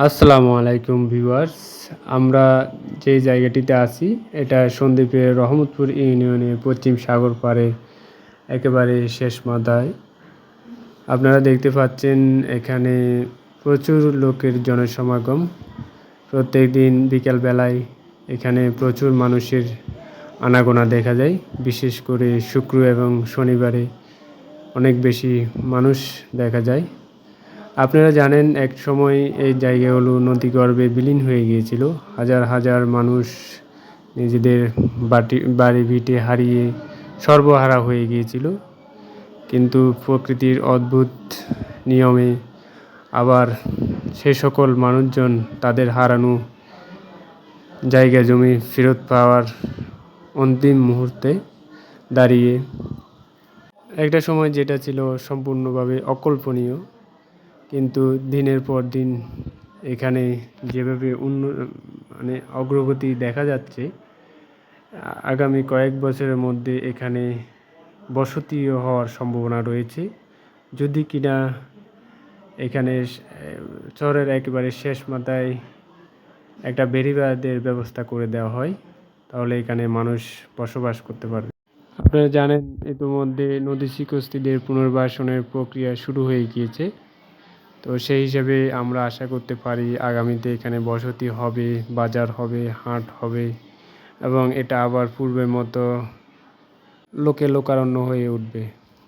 আসসালামু আলাইকুম ভিউয়ার্স, আমরা যে জায়গাটিতে আছি, এটা সন্দ্বীপের রহমতপুর ইউনিয়নের পশ্চিম সাগর পাড়ে, একেবারে শেষ মাথায়। আপনারা দেখতে পাচ্ছেন, এখানে প্রচুর লোকের জনসমাগম। প্রত্যেক দিন বিকালবেলায় এখানে প্রচুর মানুষের আনাগোনা দেখা যায়। বিশেষ করে শুক্র এবং শনিবারে অনেক বেশি মানুষ দেখা যায়। আপনারা জানেন, এক সময় এই জায়গাগুলো নদীগর্ভে বিলীন হয়ে গিয়েছিল। হাজার হাজার মানুষ নিজেদের বাটি, বাড়ি ভিটে হারিয়ে সর্বহারা হয়ে গিয়েছিল। কিন্তু প্রকৃতির অদ্ভুত নিয়মে আবার সে সকল মানুষজন তাদের হারানো জায়গা জমি ফেরত পাওয়ার অন্তিম মুহূর্তে দাঁড়িয়ে। একটা সময় যেটা ছিল সম্পূর্ণভাবে অকল্পনীয়। কিন্তু দিনের পর দিন এখানে যেভাবে উন্ন মানে অগ্রগতি দেখা যাচ্ছে, আগামী কয়েক বছরের মধ্যে এখানে বসতিও হওয়ার সম্ভাবনা রয়েছে। যদি কিনা এখানে চরের একেবারে শেষ মাথায় একটা বেড়িবাঁধের ব্যবস্থা করে দেওয়া হয়, তাহলে এখানে মানুষ বসবাস করতে পারবে। আপনারা জানেন, ইতিমধ্যে নদী শিকস্তিদের পুনর্বাসনের প্রক্রিয়া শুরু হয়ে গিয়েছে। তো সেই হিসেবে আমরা আশা করতে পারি আগামীতে এখানে বসতি হবে, বাজার হবে, হাট হবে এবং এটা আবার পূর্বের মতো লোকে লোকারণ্য হয়ে উঠবে।